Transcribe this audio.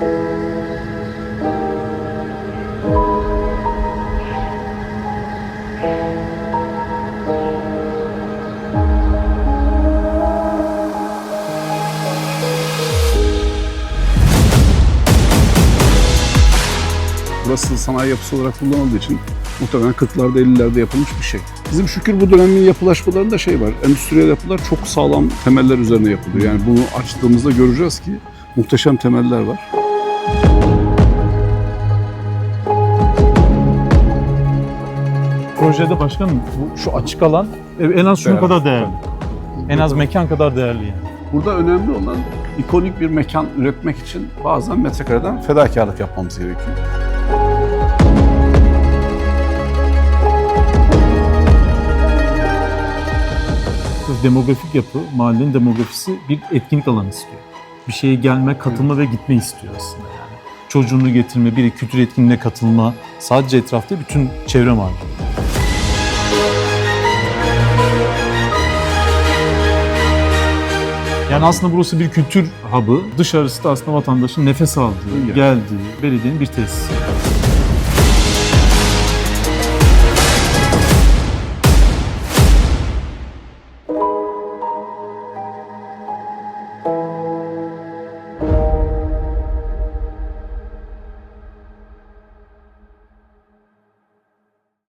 Burası sanayi yapısı olarak kullanıldığı için muhtemelen 40'larda 50'lerde yapılmış bir şey. Bizim şükür bu dönemin yapılaşmalarında şey var. Endüstriyel yapılar çok sağlam temeller üzerine yapılıyor. Yani bunu açtığımızda göreceğiz ki muhteşem temeller var. Projede başkanım bu şu açık alan en az şunun Değerli. kadar değerli. En az mekan kadar değerli yani. Burada önemli olan ikonik bir mekan üretmek için bazen metrekareden fedakarlık yapmamız gerekiyor. Demografik yapı, mahallenin demografisi bir etkinlik alanı istiyor. Bir şeye gelme, katılma ve gitme istiyor aslında yani. Çocuğunu getirme, bir kültür etkinliğine katılma, sadece etrafta bütün çevre mahalle. Yani aslında burası bir kültür hub'ı. Dışarısı da aslında vatandaşın nefes aldığı, geldiği, belediyenin bir tesisi.